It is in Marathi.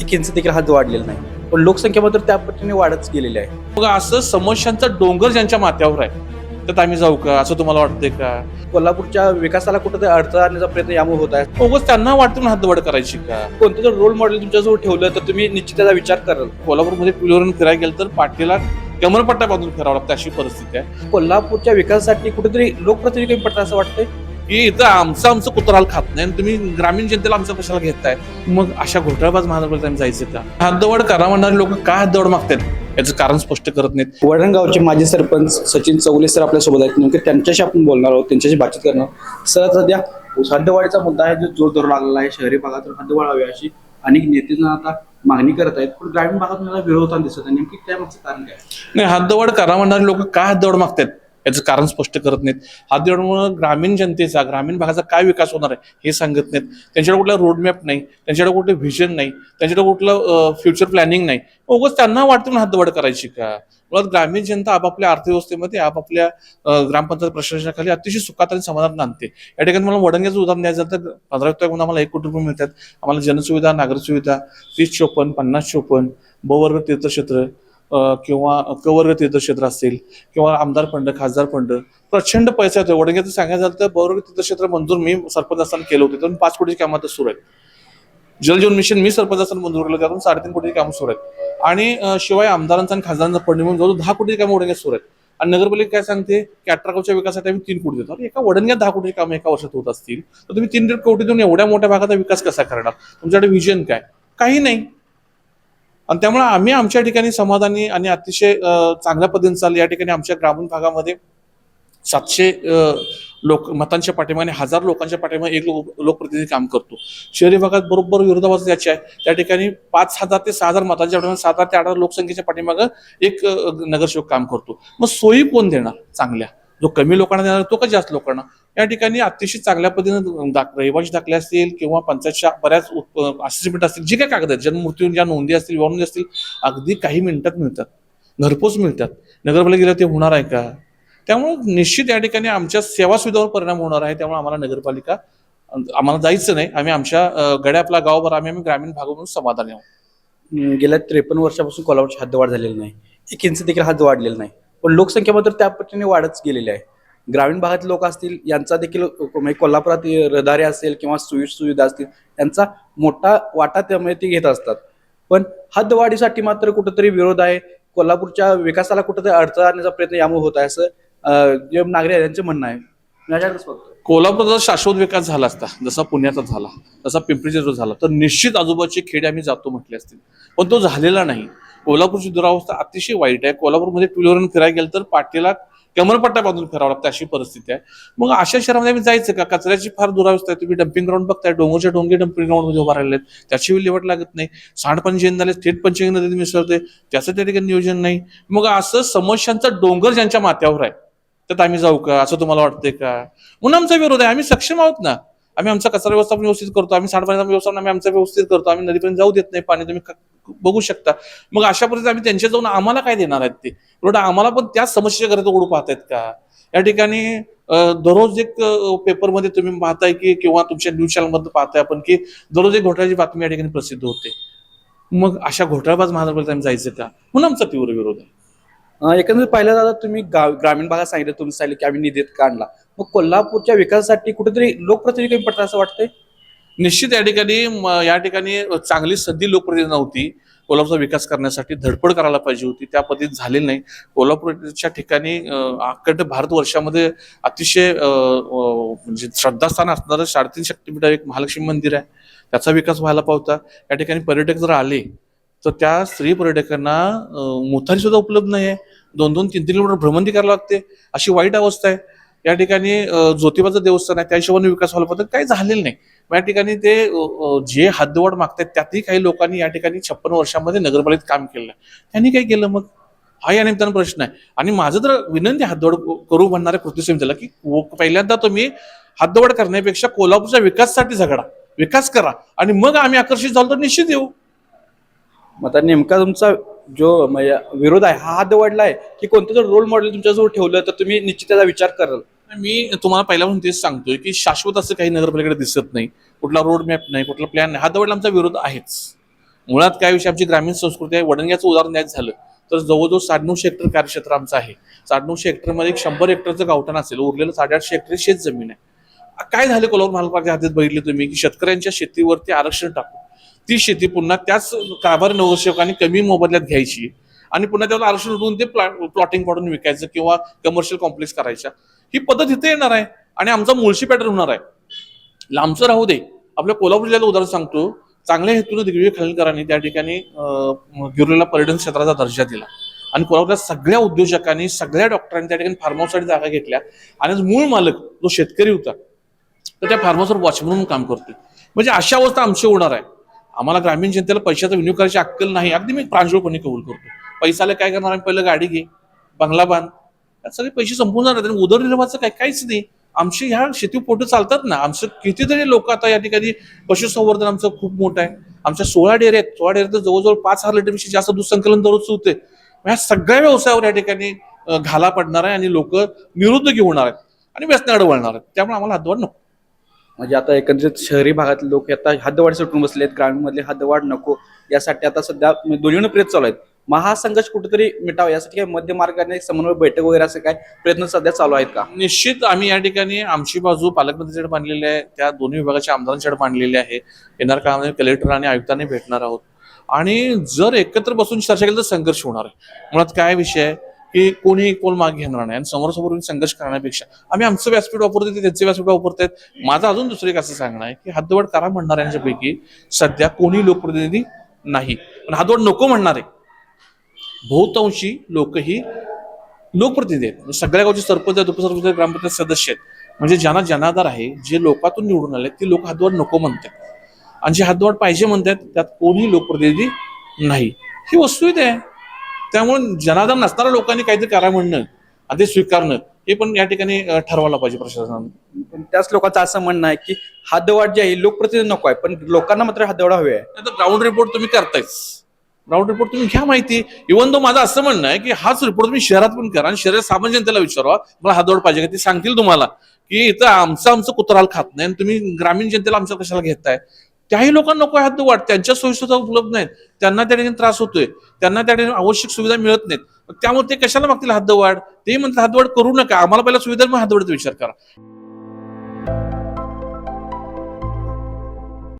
एक इंच देखील हात वाढलेला नाही. पण लोकसंख्या मात्र त्या पटीने वाढत गेलेली आहे. मग असं समस्यांचा डोंगर ज्यांच्या माथ्यावर आहे त्यात आम्ही जाऊ का? असं तुम्हाला वाटतंय का? कोल्हापूरच्या विकासाला कुठेतरी अडथळा आणण्याचा प्रयत्न यामुळे होत आहे. उगाच त्यांना वाटतं हातवड करायची का? कोणतं जर रोल मॉडेल तुमच्याजवळ ठेवलं तर तुम्ही निश्चित त्याचा विचार कराल. कोल्हापूरमध्ये टुलीवरून फिरायला गेलं तर पाठीला कमरपट्टा बांधून फिरावं लागतं अशी परिस्थिती आहे. कोल्हापूरच्या विकासासाठी कुठेतरी लोकप्रतिनिधी कमी पडतात असं वाटतंय? की इथं आमचं आमचं कुत्राल खात नाही आणि तुम्ही ग्रामीण जनतेला आमचं कशाला घेताय? मग अशा घोटाळाबाज महानगरपालिका आम्ही जायचं का? हातदवड करा म्हणणारे लोक का हातदवड मागतात याचं कारण स्पष्ट करत नाहीत. वडणगावचे माजी सरपंच सचिन चौले सर आपल्यासोबत आहेत. नेमके त्यांच्याशी आपण बोलणार आहोत त्यांच्याशी बातचीत करणार सर सध्या हद्दवाढीचा मुद्दा आहे जो जोर धरू लागलेला आहे शहरी भागात हद्दवाढ हवी अशी अनेक नेते आता मागणी करत आहेत. पण ग्रामीण भागात मला विरोध होताना दिसत आहे नेमकी त्यामागचं कारण काय? नाही हातदवड करा म्हणणारे लोक का हातदवड मागतात याचं कारण स्पष्ट करत नाहीत. हातदवडमुळे ग्रामीण जनतेचा ग्रामीण भागाचा काय विकास होणार आहे हे सांगत नाहीत. त्यांच्याकडे कुठला रोडमॅप नाही त्यांच्याकडे कुठलं व्हिजन नाही त्यांच्याकडे कुठलं फ्युचर प्लॅनिंग नाही. उगाच त्यांना वाटतं म्हणून हातदवड करायची का? मुळात ग्रामीण जनता आपापल्या अर्थव्यवस्थेमध्ये आपापल्या ग्रामपंचायत प्रशासनाखाली अतिशय सुखात आणि समाधान आणते या ठिकाणी मला वडंग्याचं उदाहरण द्यायचं तर पंधरा म्हणून आम्हाला एक कोटी रुपये मिळतात. आम्हाला जनसुविधा नागरिक सुविधा तीस चोपन्न पन्नास चोपन्न ब तीर्थक्षेत्र किंवा कवर्ग तीर्थक्षेत्र असतील किंवा आमदार फंड खासदार फंड प्रचंड पैसा येतो वडंग्याचं सांगायचं झालं तर बरोबर तीर्थक्षेत्र मंजूर मी सरपंच असताना केलं होतं. त्यातून पाच कोटीची कामात सुरू आहेत. जलजीवन मिशन मी सरपंच असताना मंजूर केलं त्यातून साडेतीन कोटीची कामं सुरू आहेत. आणि शिवाय आमदारांचा आणि खासदारांचा फंड म्हणून जवळ दहा कोटीची कामं वडंग्यात सुरू आहेत. आणि नगरपालिका काय सांगते? की अठरा गावच्या विकासासाठी आम्ही तीन कोटी देतो. एका वडंग्यात दहा कोटीची कामं एका वर्षात होत असतील तर तुम्ही तीन कोटी देऊन एवढ्या मोठ्या भागाचा विकास कसा करणार? तुमच्याकडे विजन काय? काही नाही. आणि त्यामुळे आम्ही आमच्या ठिकाणी समाधानी आणि अतिशय चांगल्या पद्धतीने चाललं. या ठिकाणी आमच्या ग्रामीण भागामध्ये सातशे लोक मतांच्या पाठीमागे हजार लोकांच्या पाठीमागे एक लोक लोकप्रतिनिधी काम करतो. शहरी भागात बरोबर विरोधाभास याची आहे. त्या ठिकाणी पाच हजार ते सहा हजार मतांच्या पाठीमागे सात हजार ते आठ हजार लोकसंख्येच्या पाठीमागं एक नगरसेवक काम करतो. मग सोयी कोण देणार चांगल्या? जो कमी लोकांना देणार तो का जास्त लोकांना? या ठिकाणी अतिशय चांगल्या पद्धतीने दाख रहिवाशी दाखले असतील किंवा पंचायतच्या बऱ्याच असेसमेंट असतील जे काही कागद आहेत जन्ममृत्यू ज्या नोंदी असतील विवाह नोंदी असतील अगदी काही मिनिटात मिळतात. घरपोच मिळतात. नगरपालिका गेलं ते होणार आहे का? त्यामुळे निश्चित या ठिकाणी आमच्या सेवा सुविधावर परिणाम होणार आहे. त्यामुळे आम्हाला नगरपालिका आम्हाला जायचं नाही. आम्ही आमच्या गड्यापला गड्या आपला गावभर आम्ही आम्ही ग्रामीण भागामधून समाधानी आहोत. गेल्या त्रेपन्न वर्षापासून कोल्हापूरची हद्दवाढ झालेली नाही. एक इंच देखील हात वाढलेला नाही. पण लोकसंख्या मात्र त्या पटीने वाढत गेलेली आहे. ग्रामीण भागातील लोक असतील यांचा देखील म्हणजे कोल्हापुरात रहदारी असेल किंवा सुविध सुविधा असतील यांचा मोठा वाटा त्यामुळे ते घेत असतात. पण हद्दवाढीसाठी मात्र कुठंतरी विरोध आहे. कोल्हापूरच्या विकासाला कुठंतरी अडथळा आणण्याचा प्रयत्न यामुळे होत आहे असं जे नागरिक आहेत म्हणणं आहे. कोल्हापूरचा शाश्वत विकास झाला असता जसा पुण्याचा झाला तसा पिंपरीचा जो झाला तर निश्चित आजूबाजूचे खेडे आम्ही जातो म्हटले असतील. पण तो झालेला नाही. कोल्हापूरची दुरावस्था अतिशय वाईट आहे. कोल्हापूरमध्ये टुलीवरून फिरायला गेलं तर पाठीला कमरपट्टा बांधून फिरावं लागतं अशी परिस्थिती आहे. मग अशा शहरामध्ये आम्ही जायचं का? कचऱ्याची फार दुरावस्था आहे. तुम्ही डम्पिंग ग्राउंड बघताय डोंगरच्या डोंगे डम्पिंग ग्राउंडमध्ये उभा राहिलेत. त्याची विल्हेवाट लागत नाही. सांडपाणी झाले थेट पंचगंगा नदीत मिसळते त्याचं त्या ठिकाणी नियोजन नाही. मग असं समस्यांचा डोंगर ज्यांच्या माथ्यावर आहे त्यात आम्ही जाऊ का? असं तुम्हाला वाटतंय का? म्हणून आमचा विरोध आहे. आम्ही सक्षम आहोत ना? आम्ही आमचा कचरा व्यवस्थापन व्यवस्थित करतो आम्ही सांडपाण्याचा व्यवस्थापन आम्ही आमचा व्यवस्थित करतो आम्ही नदीपर्यंत जाऊ देत नाही पाणी तुम्ही बघू शकता. मग अशा पद्धतीने आम्ही त्यांच्या जाऊन आम्हाला काय देणार आहेत ते? उलट आम्हाला पण त्याच समस्येच्या घरात ओढू पाहतायत का? या ठिकाणी दररोज एक पेपरमध्ये तुम्ही पाहताय की किंवा तुमच्या न्यूज चॅनलमध्ये पाहताय आपण की दररोज एक घोटाळ्याची बातमी या ठिकाणी प्रसिद्ध होते. मग अशा घोटाळाबाज महानगरपालिका आम्ही जायचं का? म्हणून आमचा तीव्र विरोध आहे. एकंदरीत पाहिलं जातं तुम्ही गाव ग्रामीण भागात सांगितलं तुम्ही सांगितलं की आम्ही निधीत काढला. मग कोल्हापूरच्या विकासासाठी कुठेतरी लोकप्रतिनिधी कमी पडतात असं वाटतंय? निश्चित या ठिकाणी या ठिकाणी चांगली संधी लोकप्रतिनिधी नव्हती. कोल्हापूरचा विकास करण्यासाठी धडपड करायला पाहिजे होती. त्या पद्धतीत झालेली नाही. कोल्हापूरच्या ठिकाणी अं, अखंड भारत वर्षामध्ये अतिशय म्हणजे श्रद्धास्थान असणारं साडेतीन शक्तीपीठ एक महालक्ष्मी मंदिर आहे. त्याचा विकास व्हायला पावता या ठिकाणी पर्यटक जर आले तर त्या स्त्री पर्यटकांना अं, सुद्धा उपलब्ध नाही आहे दोन दोन तीन तीन किलोमीटर भ्रमंती करावी लागते. अशी वाईट अवस्था आहे. या ठिकाणी ज्योतिबाचं देवस्थान आहे. त्या हिशोबाने विकास व्हायला पाहिजे. काही झालेलं नाही. या ठिकाणी ते जे हद्दवाढ मागतात त्यातही काही लोकांनी या ठिकाणी छप्पन वर्षामध्ये नगरपालिकेत काम केलं त्यांनी काय केलं मग? हा या निमित्तानं प्रश्न आहे. आणि माझं तर विनंती हद्दवाढ करू म्हणणाऱ्या कृती समितीला की पहिल्यांदा तुम्ही हद्दवाढ करण्यापेक्षा कोल्हापूरच्या विकासासाठी झगडा. विकास करा. आणि मग आम्ही आकर्षित झालो तर निश्चित येऊ. मग आता नेमका तुमचा जो म्हणजे विरोध आहे हा हात वाढलाय की कोणतं जर रोल मॉडेल तुमच्याजवळ ठेवलं तर तुम्ही निश्चित त्याचा विचार कराल? मी तुम्हाला पहिल्यापासून तेच सांगतोय की शाश्वत असं काही नगरपालिकेकडे दिसत नाही. कुठला रोड मॅप नाही कुठला प्लॅन नाही. हा दवड आमचा विरोध आहेच. मुळात काय विषय आमची ग्रामीण संस्कृती आहे. वडंग्याचं उदाहरण द्यायचं झालं तर जवळजवळ साडेनऊशे हेक्टर कार्यक्षेत्र आमचं आहे. साडेनऊशे हेक्टरमध्ये एक शंभर हेक्टरचं गावठाण असेल उरलेलं साडेआठशे हेक्टर शेत जमीन आहे काय झालं कोल्हापूर महानगरपालिका हातात बघितले तुम्ही की शेतकऱ्यांच्या शेतीवरती आरक्षण टाकू ती शेती पुन्हा त्याच कारभारी नगरसेवकांनी कमी मोबदल्यात घ्यायची आणि पुन्हा त्याला आरक्षण उठवून ते प्लॉटिंग काढून विकायचं किंवा कमर्शियल कॉम्प्लेक्स करायच्या. ही पद्धत इथे येणार आहे आणि आमचा मुळशी पॅटर्न होणार आहे. लांबचं राहू दे. आपल्या कोल्हापूर जिल्ह्याचं उदाहरण सांगतो. चांगल्या हेतून दिग्विजय खालकरांनी त्या ठिकाणी गिरलेला पर्यटन क्षेत्राचा दर्जा दिला. आणि कोल्हापूरच्या सगळ्या उद्योजकांनी सगळ्या डॉक्टरांनी त्या ठिकाणी फार्महाऊससाठी जागा घेतल्या. आणि मूळ मालक जो शेतकरी होता तर त्या फार्म वॉच वॉचमन म्हणून काम करतोय. म्हणजे अशा अवस्था आमची होणार आहे. आम्हाला ग्रामीण जनतेला पैशाचा विनियोग करायची अक्कल नाही. अगदी मी प्रांजळपणे कबूल करतो. पैसाला काय करणार आम्ही? पहिलं गाडी घे बंगला बांध. यात सगळे पैसे संपून जाणार आहेत. आणि उदरनिर्वाहाचं काय काहीच नाही. आमचे ह्या शेती पोटं चालतात ना. आमचं कितीतरी लोक आता या ठिकाणी पशुसंवर्धन आमचं खूप मोठं आहे. आमच्या सोळा डेअरी आहेत. सोळा डेअरी तर जवळजवळ पाच हजार लिटरपेक्षा जास्त दूध संकलन दररोज होते. ह्या सगळ्या व्यवसायावर या ठिकाणी घाला पडणार आहे आणि लोक निरुद्योगी होणार आहेत. आणि व्यसनाकडे वळणार आहेत. त्यामुळे आम्हाला हातवाड नको. म्हणजे आता एकंदरीत शहरी भागातले लोक आता हद्दवाढ सुटून बसले आहेत ग्रामीणमधले हद्दवाढ नको यासाठी आता सध्या म्हणजे दोन्हीनं प्रयत्न चालू आहेत. महासंघर्ष कुठेतरी मिटावा यासाठी काय मध्य मार्गाने समन्वय बैठक वगैरे असं काय प्रयत्न सध्या चालू आहेत का? निश्चित आम्ही या ठिकाणी आमची बाजू पालकमंत्रीकडे मांडलेली आहे त्या दोन्ही विभागाच्या आमदारांच्याकडे मांडलेली आहे. येणार काळामध्ये कलेक्टर आणि आयुक्तांनी भेटणार आहोत. आणि जर एकत्र बसून चर्चा केली तर संघर्ष होणार आहे. मुळात काय विषय आहे? की कोणी कोण मागे घेणार नाही. आणि समोरासमोर संघर्ष करण्यापेक्षा. आम्ही आमचं व्यासपीठ वापरतो ते त्यांचे व्यासपीठ वापरतात माझं अजून दुसरं एक असं सांगणं आहे की हद्दवाढ करा म्हणणाऱ्यांच्यापैकी सध्या कोणी लोकप्रतिनिधी नाही. पण हद्दवाढ नको म्हणणारे बहुतांशी लोक ही लोकप्रतिनिधी आहेत. म्हणजे सगळ्या गावचे सरपंच आहेत उपसरपंच ग्रामपंचायत सदस्य आहेत. म्हणजे ज्यांना जनाधार आहे जे लोकातून निवडून आले ते लोक हद्दवाढ नको म्हणतात. आणि जे हद्दवाढ पाहिजे म्हणतात त्यात कोणी लोकप्रतिनिधी नाही. ही वस्तू आहे. त्यामुळे जनाधार नसणाऱ्या लोकांनी काहीतरी करा म्हणणं आणि ते स्वीकारणं हे पण या ठिकाणी ठरवायला पाहिजे प्रशासनानं पण त्याच लोकांचं असं म्हणणं आहे की हद्दवाढ जी आहे लोकप्रतिनिधी नको आहे पण लोकांना मात्र हद्दवाढ हवी आहे. तर ग्राउंड रिपोर्ट तुम्ही करतायच ग्राउंड रिपोर्ट तुम्ही घ्या माहिती. इव्हन तो माझं असं म्हणणं आहे की हाच रिपोर्ट तुम्ही शहरात पण करा आणि शहरात सामान्य जनतेला विचारवा. मला हातोड पाहिजे का ते सांगतील तुम्हाला. की इथं आमचं आमचं कुत्राल खात नाही आणि तुम्ही ग्रामीण जनतेला आमच्या कशाला घेताय? त्याही लोकांना नको हात वाट त्यांच्या सोयीसुद्धा उपलब्ध नाहीत. त्यांना त्या ठिकाणी त्रास होतोय. त्यांना त्या ठिकाणी आवश्यक सुविधा मिळत नाहीत. त्यामुळे ते कशाला मागतील हद्दवाढ ते म्हणतात हद्दवाढ करू नका. आम्हाला पहिला सुविधा मग विचार करा.